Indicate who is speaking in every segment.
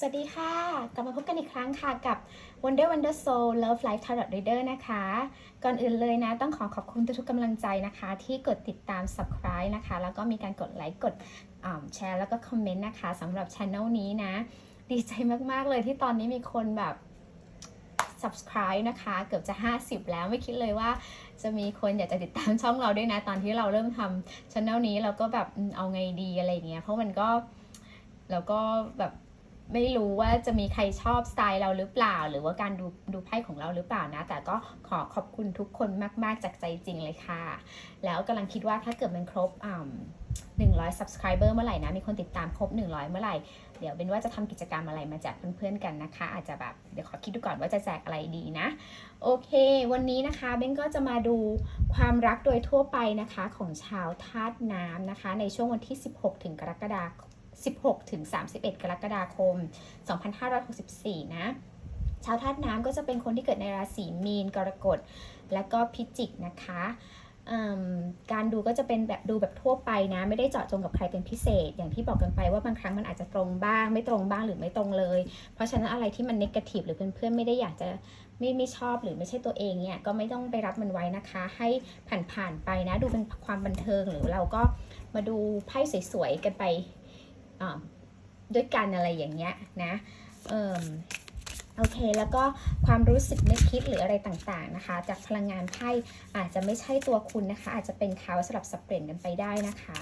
Speaker 1: สวัสดีค่ะ กลับมาพบกันอีกครั้งค่ะกับ Wonder Wonder Soul Love Life Tarot Reader นะคะ ก่อนอื่นเลยนะ ต้องขอขอบคุณทุกๆกำลังใจนะคะ ที่กดติดตาม subscribe นะคะ แล้วก็มีการกดไลค์กดแชร์ แล้วก็คอมเมนต์นะคะสำหรับช anel นี้นะ ดีใจมากๆเลยที่ตอนนี้มีคนแบบ subscribe นะคะ เกือบจะ 50 แล้วไม่คิดเลยว่า จะมีคนอยากจะติดตามช่องเราด้วยนะ ตอนที่เราเริ่มทำช anel นี้เราก็แบบเอาไงดีอะไรเงี้ยเพราะมันก็เราก็แบบ ไม่รู้ว่าจะมีใครชอบสไตล์เราหรือเปล่า หรือว่าการดูดูไพ่ของเราหรือเปล่านะ แต่ก็ขอขอบคุณทุกคนมาก ๆ จากใจจริงเลยค่ะ แล้วกำลังคิดว่าถ้าเกิดมันครบอ่า100 subscriber เมื่อไหร่นะ มีคนติดตามครบ 100 เมื่อไหร่ เดี๋ยวเป็นว่าจะทำกิจกรรมอะไรมาแจกเพื่อนๆกันนะคะ อาจจะแบบเดี๋ยวขอคิดดูก่อนว่าจะแจกอะไรดีนะ โอเค วันนี้นะคะเบนก็จะมาดูความรักโดยทั่วไปนะคะของชาวธาตุน้ำนะคะ ในช่วงวันที่ 16 ถึงกรกฎาคม 16 ถึง 31 กรกฎาคม 2564 นะ ชาวธาตุน้ำก็จะเป็นคนที่เกิดในราศีมีน กรกฎ และก็พิจิกนะคะการดูก็จะเป็นแบบดูแบบทั่วไปนะ ไม่ได้เจาะจงกับใครเป็นพิเศษ อย่างที่บอกกันไปว่าบางครั้งมันอาจจะตรงบ้าง ไม่ตรงบ้างหรือไม่ตรงเลย เพราะฉะนั้นอะไรที่มันนกาทีฟหรือเพื่อนๆไม่ได้อยากจะไม่ไม่ชอบหรือไม่ใช่ตัวเองเนี่ยก็ไม่ต้องไปรับมันไว้นะคะ ให้ผ่านๆไปนะ ดูเป็นความบันเทิงหรือเราก็มาดูไพ่สวยๆกันไป ด้วยกันอะไรอย่างเงี้ยนะเอ่มโอเค แล้วก็ความรู้สึกนึกคิดหรืออะไรต่างๆนะคะ จากพลังงานไพ่อาจจะไม่ใช่ตัวคุณนะคะ อาจจะเป็นเขาสลับสับเปลี่ยนกันไปได้นะคะ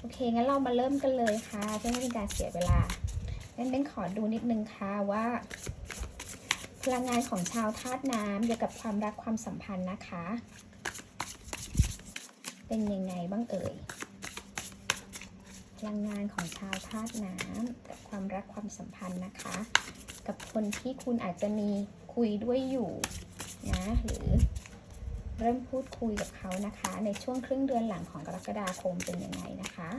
Speaker 1: โอเค งั้นเรามาเริ่มกันเลยค่ะ เพื่อไม่เป็นการเสียเวลางั้นเบนขอดูนิดนึงค่ะว่า พลังงานของชาวธาตุน้ำเกี่ยวกับความรักความสัมพันธ์นะคะ เป็นยังไงบ้างเอ่ย พลังงานของชาวธาตุน้ำกับความรักความสัมพันธ์นะคะ กับคนที่คุณอาจจะมีคุยด้วยอยู่นะหรือเริ่มพูดคุยกับเขานะคะ ในช่วงครึ่งเดือนหลังของกรกฎาคมเป็นยังไงนะคะ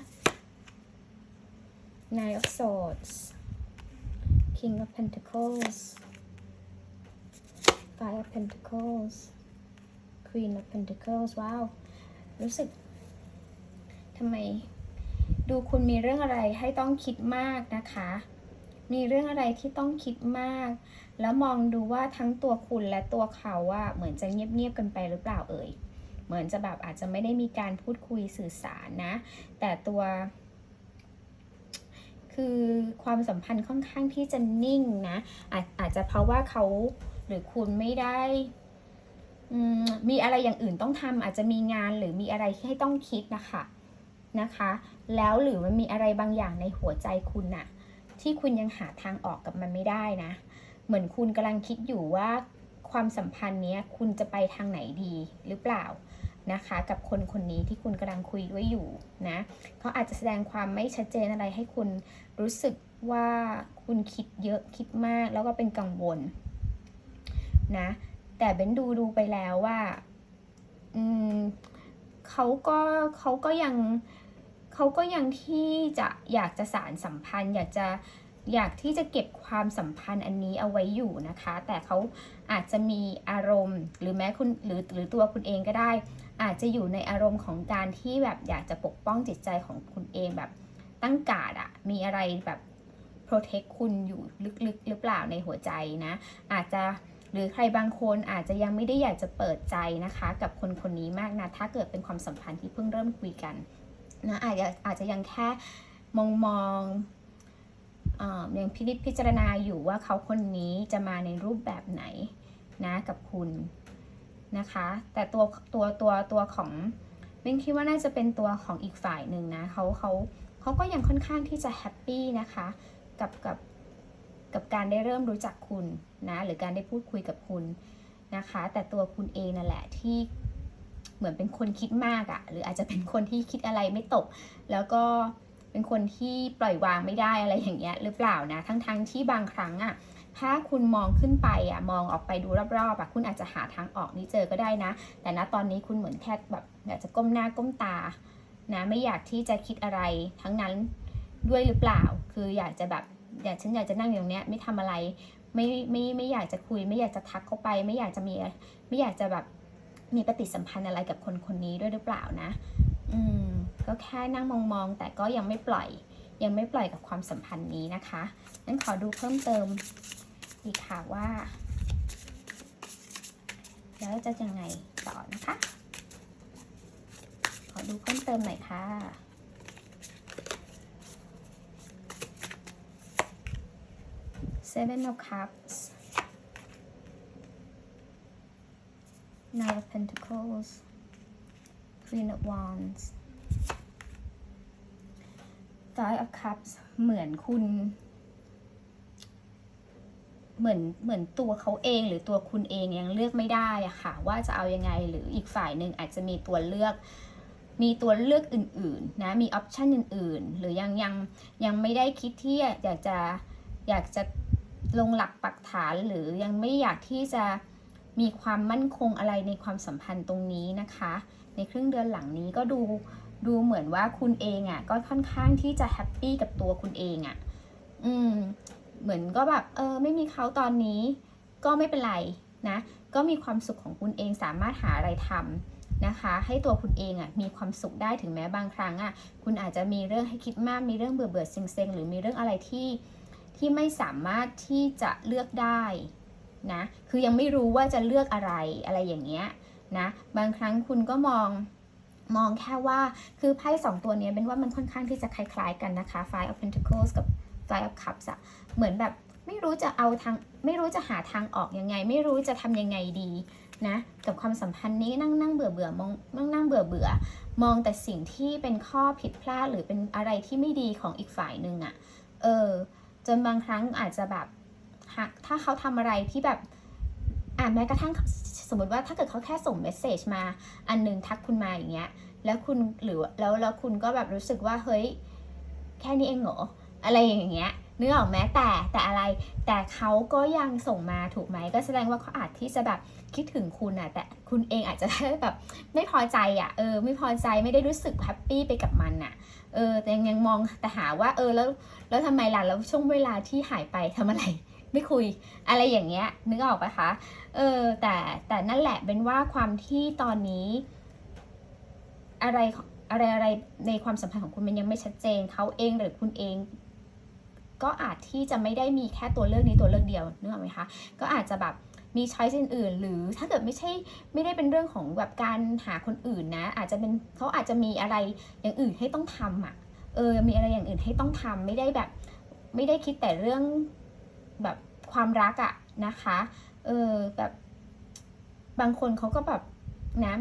Speaker 1: Nine of Swords King of Pentacles Five of Pentacles Queen of Pentacles ว้าว รู้สึกทำไม ดูคุณมีเรื่องอะไรให้ต้องคิดมากนะคะ มีเรื่องอะไรที่ต้องคิดมาก แล้วมองดูว่าทั้งตัวคุณและตัวเขาว่าเหมือนจะเงียบๆกันไปหรือเปล่าเอ่ย เหมือนจะแบบอาจจะไม่ได้มีการพูดคุยสื่อสารนะ แต่ตัว คือความสัมพันธ์ค่อนข้างที่จะนิ่งนะ อาจอาจจะเพราะว่าเขาหรือคุณไม่ได้มีอะไรอย่างอื่นต้องทำอาจจะมีงานหรือมีอะไรที่ให้ต้องคิดนะคะนะคะ แล้วหรือมันมีอะไรบางอย่างในหัวใจคุณน่ะ ที่คุณยังหาทางออกกับมันไม่ได้นะ เหมือนคุณกำลังคิดอยู่ว่าความสัมพันธ์นี้คุณจะไปทางไหนดีหรือเปล่านะคะ กับคนคนนี้ที่คุณกำลังคุยด้วยอยู่นะเขาอาจจะแสดงความไม่ชัดเจนอะไรให้คุณรู้สึกว่าคุณคิดเยอะคิดมากแล้วก็เป็นกังวลนะแต่เบนดูดูไปแล้วว่า อืมเขาก็เขาก็ยัง เขาก็ยังที่จะอยากจะสารสัมพันธ์ อยากจะอยากที่จะเก็บความสัมพันธ์อันนี้เอาไว้อยู่นะคะ แต่เขาอาจจะมีอารมณ์ หรือแม้คุณหรือหรือตัวคุณเองก็ได้ อาจจะอยู่ในอารมณ์ของการที่แบบอยากจะปกป้องจิตใจของคุณเองแบบตั้งการ์ดอะมีอะไรแบบ protect คุณอยู่ลึกๆหรือเปล่าในหัวใจนะ อาจจะหรือใครบางคนอาจจะยังไม่ได้อยากจะเปิดใจนะคะ กับคนคนนี้มากนะถ้าเกิดเป็นความสัมพันธ์ที่เพิ่งเริ่มคุยกัน นะอาจจะอาจจะยังแค่มองมองอยังพินิจพิจารณาอยู่ว่าเขาคนนี้จะมาในรูปแบบไหนนะกับคุณนะคะ แต่ตัวตัวตัวตัวของเบนคิดว่าน่าจะเป็นตัวของอีกฝ่ายหนึ่งนะเขาเขาเขาก็ยังค่อนข้างที่จะแฮปปี้นะคะกับกับกับการได้เริ่มรู้จักคุณนะหรือการได้พูดคุยกับคุณนะคะ แต่ตัวคุณเองนั่นแหละที่ เหมือนเป็นคนคิดมากอะหรืออาจจะเป็นคนที่คิดอะไรไม่ตก แล้วก็เป็นคนที่ปล่อยวางไม่ได้อะไรอย่างเงี้ยหรือเปล่านะ ทั้งๆทที่บางครั้งอะถ้าคุณมองขึ้นไปอะมองออกไปดูรอบๆอะคุณอาจจะหาทางออกนี้เจอก็ได้นะ แต่ณตอนนี้คุณเหมือนแค่แบบอยากจะก้มหน้าก้มตานะไม่อยากที่จะคิดอะไรทั้งนั้นด้วยหรือเปล่า คืออยากจะแบบอยากฉันอยากจะนั่งอยู่ตรงเนี้ยไม่ทำอะไรไม่ไม่ไม่อยากจะคุย ไม่อยากจะทักเข้าไป ไม่อยากจะมีไม่อยากจะแบบ มีปฏิสัมพันธ์อะไรกับคนคนนี้ด้วยหรือเปล่านะ อืม ก็แค่นั่งมองๆ แต่ก็ยังไม่ปล่อย ยังไม่ปล่อยกับความสัมพันธ์นี้นะคะงั้นขอดูเพิ่มเติมอีกค่ะว่า แล้วจะยังไงต่อนะคะ ขอดูเพิ่มเติมหน่อยค่ะ Seven of Cups Nine of Pentacles Queen of Wands Five of Cups เหมือนคุณ เหมือนเหมือนตัวเขาเองหรือตัวคุณเองยังเลือกไม่ได้อะค่ะ ว่าจะเอายังไงหรืออีกฝ่ายหนึ่งอาจจะมีตัวเลือกมีตัวเลือกอื่นๆนะ มีออปชันอื่นๆ หรือยังยังยังไม่ได้คิดที่อยากจะอยากจะลงหลักปักฐานหรือยังไม่อยากที่จะ มีความมั่นคงอะไรในความสัมพันธ์ตรงนี้นะคะ ในครึ่งเดือนหลังนี้ก็ดูดูเหมือนว่าคุณเองอะ่ะก็ค่อนข้างที่จะแฮปปี้กับตัวคุณเองอะ่ะอืมเหมือนก็แบบเออไม่มีเขาตอนนี้ ก็ไม่เป็นไรนะ ก็มีความสุขของคุณเองสามารถหาอะไรทำนะคะ ให้ตัวคุณเองอะ่ะมีความสุขได้ถึงแม้บางครั้งอะ่ะคุณอาจจะมีเรื่องให้คิดมากมีเรื่องเบื่อเบื่อๆเซ็งหรือมีเรื่องอะไรที่ที่ไม่สามารถที่จะเลือกได้ นะ คือยังไม่รู้ว่าจะเลือกอะไรอะไรอย่างเงี้ยนะบางครั้งคุณก็มองมองแค่ว่าคือไพ่สองตัวนี้เป็นว่ามันค่อนข้างที่จะคล้ายๆกันนะคะ Five of Pentacles กับ Five of Cups อะเหมือนแบบไม่รู้จะเอาทางไม่รู้จะหาทางออกยังไง ไม่รู้จะทำยังไงดีนะกับความสัมพันธ์นี้นั่งนั่งเบื่อเบื่อมองนั่งนั่งเบื่อเบื่อมองแต่สิ่งที่เป็นข้อผิดพลาดหรือเป็นอะไรที่ไม่ดีของอีกฝ่ายหนึ่งอะเออจนบางครั้งอาจจะแบบ ถ้าเขาทำอะไรที่แบบอ่าแม้กระทั่งสมมติว่าถ้าเกิดเขาแค่ส่งเมสเซจมาอันหนึงทักคุณมาอย่างเงี้ย แล้วคุณหรือแล้วแล้วคุณก็แบบรู้สึกว่าเฮ้ยแค่นี้เองเหรออะไรอย่างเงี้ยนึกออกไหมแต่แต่อะไร แต่เขาก็ยังส่งมาถูกไหมก็แสดงว่าเขาอาจที่จะแบบคิดถึงคุณอะแต่คุณเองอาจจะแบบไม่พอใจอะเออ ไม่พอใจไม่ได้รู้สึกแฮปปี้ไปกับมันอะเออแต่ยังยังมองแต่หาว่า เออแล้วแล้วทำไมล่ะแล้วช่วงเวลาที่หายไปทำอะไร ไม่คุยอะไรอย่างเงี้ยนึกออกปะคะเออแต่แต่นั่นแหละเป็นว่าความที่ตอนนี้ อะไรอะไรอะไรในความสัมพันธ์ของคุณมันยังไม่ชัดเจนเขาเองหรือคุณเอง ก็อาจที่จะไม่ได้มีแค่ตัวเลือกนี้ตัวเลือกเดียวนึกออกไหมคะก็อาจจะแบบมีช้อยส์อื่นๆ หรือถ้าเกิดไม่ใช่ไม่ได้เป็นเรื่องของแบบการหาคนอื่นนะ อาจจะเป็นเขาอาจจะมีอะไรอย่างอื่นให้ต้องทำอะ เออ มีอะไรอย่างอื่นให้ต้องทำไม่ได้แบบ ไม่ได้คิดแต่เรื่อง แบบความรักอะนะคะ เออแบบบางคนเขาก็แบบนะ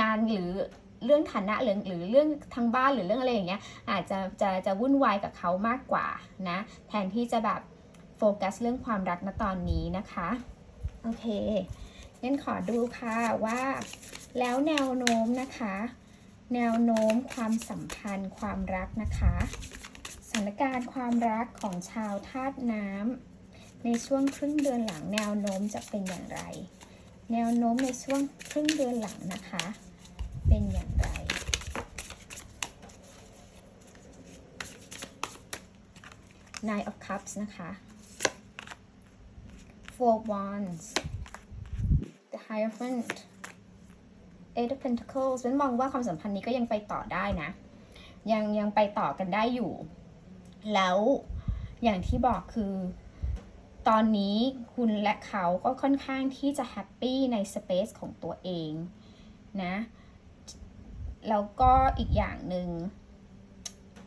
Speaker 1: งานหรือเรื่องฐานะหรือหรือเรื่องทางบ้านหรือเรื่องอะไรอย่างเงี้ยอาจจะจะจะวุ่นวายกับเขามากกว่านะ แทนที่จะแบบโฟกัสเรื่องความรักณตอนนี้นะคะโอเคงั้นขอดูค่ะว่าแล้วแนวโน้มนะคะ แนวโน้มความสัมพันธ์ความรักนะคะ สถานการณ์ความรักของชาวธาตุน้ำในช่วงครึ่งเดือนหลังแนวโน้มจะเป็นอย่างไร แนวโน้มในช่วงครึ่งเดือนหลังนะคะ เป็นอย่างไร Nine of Cups นะคะ Four Wands The Hierophant Eight of Pentacles ฉันมองว่าความสัมพันธ์นี้ก็ยังไปต่อได้นะ ยังยังไปต่อกันได้อยู่ แล้วอย่างที่บอกคือ ตอนนี้คุณและเขาก็ค่อนข้างที่จะแฮปปี้ในสเปซของตัวเองนะแล้วก็อีกอย่างหนึ่ง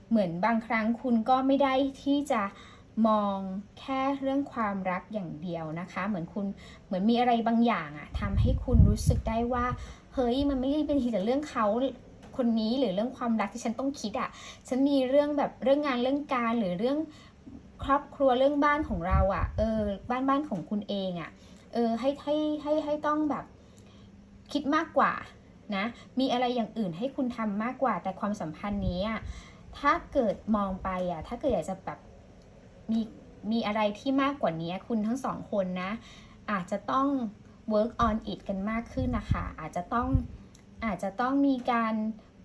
Speaker 1: เหมือนบางครั้งคุณก็ไม่ได้ที่จะมองแค่เรื่องความรักอย่างเดียวนะคะ เหมือนคุณเหมือนมีอะไรบางอย่างอะทำให้คุณรู้สึกได้ว่า เฮ้ยมันไม่ได้เป็นทีแต่เรื่องเขา คนนี้หรือเรื่องความรักที่ฉันต้องคิดอะฉันมีเรื่องแบบเรื่องงานเรื่องการหรือเรื่องครอบครัวเรื่องบ้านของเราอะเออ บ้านบ้านของคุณเองอะเออ ให้ให้ให้ให้ต้องแบบคิดมากกว่านะ มีอะไรอย่างอื่นให้คุณทำมากกว่า แต่ความสัมพันธ์นี้อะถ้าเกิดมองไปอะ ถ้าเกิดอยากจะแบบมีมีอะไรที่มากกว่านี้คุณทั้งสองคนนะ อาจจะต้อง work on it กันมากขึ้นนะคะ อาจจะต้อง อาจจะต้องมีการ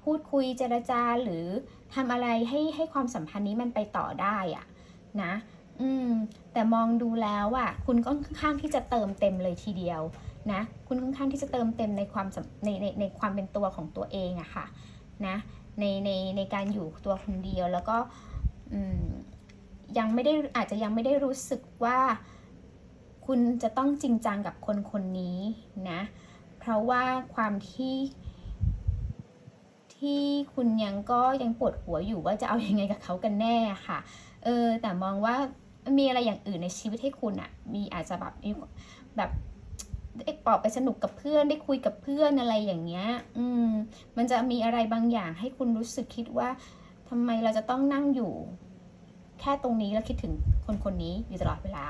Speaker 1: พูดคุยเจรจาหรือทำอะไรให้ให้ความสัมพันธ์นี้มันไปต่อได้อะนะ อืม แต่มองดูแล้วอะคุณก็ค่อนข้างที่จะเติมเต็มเลยทีเดียวนะ คุณค่อนข้างที่จะเติมเต็มในความสัมในในในความเป็นตัวของตัวเองอะค่ะนะ ในในในการอยู่ตัวคนเดียวแล้วก็อืมยังไม่ได้อาจจะยังไม่ได้รู้สึกว่าคุณจะต้องจริงจังกับคนคนนี้นะ เพราะว่าความที่ ที่คุณยังก็ยังปวดหัวอยู่ว่าจะเอาอยัางไงกับเขากันแน่ค่ะเออแต่มองว่ามีอะไรอย่างอื่นในชีวิตให้คุณอะมีอาจจะแบบแบบได้ออกไปสนุกกับเพื่อนได้คุยกับเพื่อนอะไรอย่างเงี้ย อืม มันจะมีอะไรบางอย่างให้คุณรู้สึกคิดว่าทำไมเราจะต้องนั่งอยู่ แค่ตรงนี้แล้วคิดถึงคนคนนี้อยู่ตลอดเวลา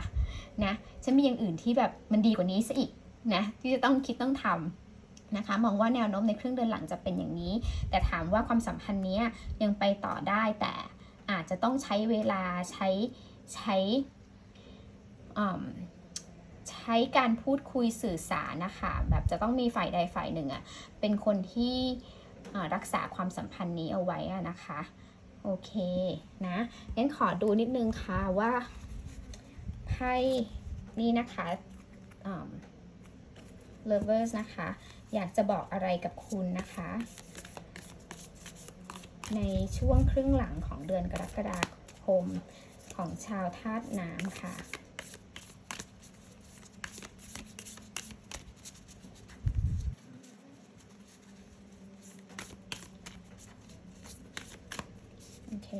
Speaker 1: นะฉันมีอย่างอื่นที่แบบมันดีกว่านี้ซะอีกนะที่จะต้องคิดต้องทำ นะคะ มองว่าแนวโน้มในครึ่งเดือนหลังจะเป็นอย่างนี้ แต่ถามว่าความสัมพันธ์นี้ยังไปต่อได้แต่อาจจะต้องใช้เวลาใช้ใช้ใช้การพูดคุยสื่อสารนะคะ แบบจะต้องมีฝ่ายใดฝ่ายหนึ่งอะเป็นคนที่รักษาความสัมพันธ์นี้เอาไว้อะนะคะ โอเคนะงั้นขอดูนิดนึงค่ะว่าไพ่นี่นะคะ lovers นะคะ อยากจะบอกอะไรกับคุณนะคะ ในช่วงครึ่งหลังของเดือนกรกฎาคมของชาวธาตุน้ำค่ะโอเค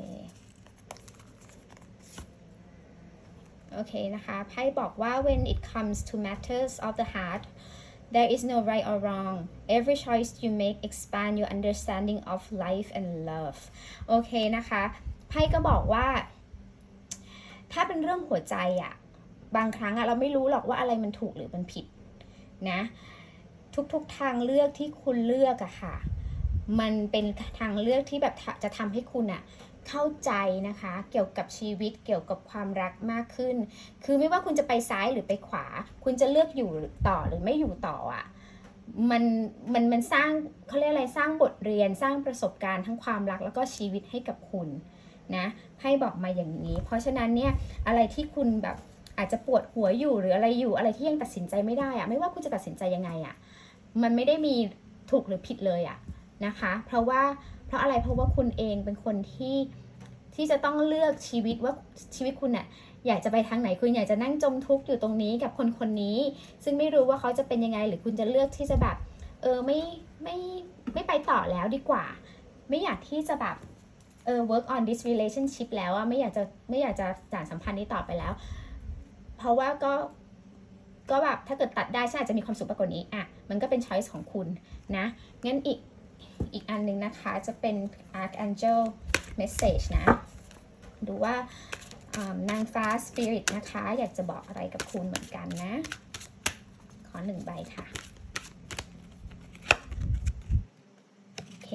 Speaker 1: โอเคนะคะไพ่บอกว่า when it comes to matters of the heart there is no right or wrong every choice you make expand your understanding of life and love โอเคนะคะ ไพ่ก็บอกว่า ถ้าเป็นเรื่องหัวใจอะบางครั้งอะเราไม่รู้หรอกว่าอะไรมันถูกหรือมันผิดนะ ทุกๆทางเลือกที่คุณเลือกอะค่ะ มันเป็นทางเลือกที่แบบจะทำให้คุณอะ เข้าใจนะคะ เกี่ยวกับชีวิตเกี่ยวกับความรักมากขึ้น คือไม่ว่าคุณจะไปซ้ายหรือไปขวา คุณจะเลือกอยู่ต่อหรือไม่อยู่ต่ออะมันมันมันสร้างเขาเรียกอะไรสร้างบทเรียนสร้างประสบการณ์ทั้งความรักแล้วก็ชีวิตให้กับคุณนะให้บอกมาอย่างนี้ เพราะฉะนั้นเนี่ยอะไรที่คุณแบบอาจจะปวดหัวอยู่หรืออะไรอยู่อะไรที่ยังตัดสินใจไม่ได้อะไม่ว่าคุณจะตัดสินใจยังไงอะมันไม่ได้มีถูกหรือผิดเลยอะนะคะ เพราะว่า เพราะอะไรเพราะว่าคุณเองเป็นคนที่ที่จะต้องเลือกชีวิตว่าชีวิตคุณน่ะอยากจะไปทางไหนคุณอยากจะนั่งจมทุกข์อยู่ตรงนี้กับคนคนนี้ ซึ่งไม่รู้ว่าเขาจะเป็นยังไง หรือคุณจะเลือกที่จะแบบเออไม่ไม่ไม่ไปต่อแล้วดีกว่า ไม่อยากที่จะแบบเออ work on this relationship แล้วอะไม่อยากจะไม่อยากจะสานสัมพันธ์นี้ต่อไปแล้ว เพราะว่าก็ก็แบบถ้าเกิดตัดได้ฉันอาจจะมีความสุขมากกว่านี้อะมันก็เป็น choice ของคุณนะงั้นอีก อีกอันหนึ่งนะคะจะเป็น Archangel Message นะ ดูว่านางฟ้า Spirit นะคะ อยากจะบอกอะไรกับคุณเหมือนกันนะ ขอหนึ่งใบค่ะ โอเค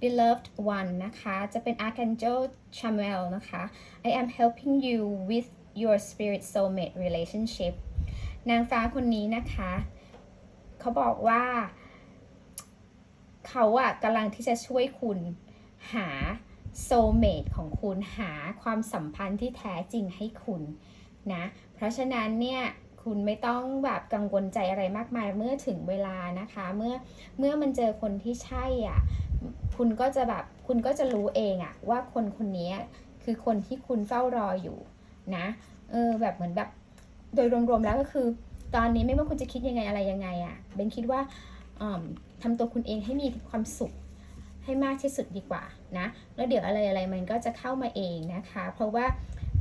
Speaker 1: Beloved One นะคะ จะเป็น Archangel Chamuel นะคะ I am helping you with your spirit soulmate relationship นางฟ้าคนนี้นะคะ เขาบอกว่า เขาอะกำลังที่จะช่วยคุณหาโซเมตของคุณหาความสัมพันธ์ที่แท้จริงให้คุณนะ เพราะฉะนั้นเนี่ยคุณไม่ต้องแบบกังวลใจอะไรมากมายเมื่อถึงเวลานะคะ เมื่อเมื่อมันเจอคนที่ใช่อะคุณก็จะแบบคุณก็จะรู้เองอะว่าคนคนนี้คือคนที่คุณเฝ้ารออยู่นะเออแบบเหมือนแบบโดยรวมๆแล้วก็คือ ตอนนี้ไม่ว่าคุณจะคิดยังไงอะไรยังไงอะเบนคิดว่าอืม ทำตัวคุณเองให้มีความสุขให้มากที่สุดดีกว่านะแล้วเดี๋ยวอะไรอะไรมันก็จะเข้ามาเองนะคะ เพราะว่า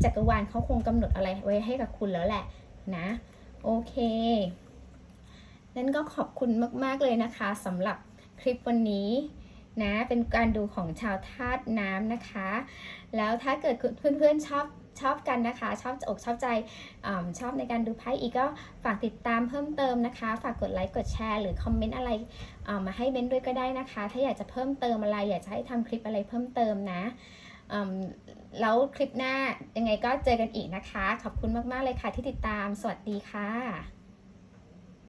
Speaker 1: จักรวาลเขาคงกำหนดอะไรไว้ให้กับคุณแล้วแหละนะโอเค นั่นก็ขอบคุณมาก ๆ เลยนะคะสำหรับคลิปวันนี้นะ เป็นการดูของชาวธาตุน้ำนะคะ แล้วถ้าเกิดเพื่อนๆชอบ ชอบกันนะคะ ชอบอกชอบใจอชอบในการดูไพ่อีกก็ฝากติดตามเพิ่มเติมนะคะ ฝากกดไลค์กดแชร์หรือคอมเมนต์อะไรามาให้เบนด้วยก็ได้นะคะ ถ้าอยากจะเพิ่มเติมอะไร อยากจะให้ทำคลิปอะไรเพิ่มเติมนะมแล้วคลิปหน้ายังไงก็เจอกันอีกนะคะ ขอบคุณมาก ๆ เลยค่ะที่ติดตาม สวัสดีค่ะ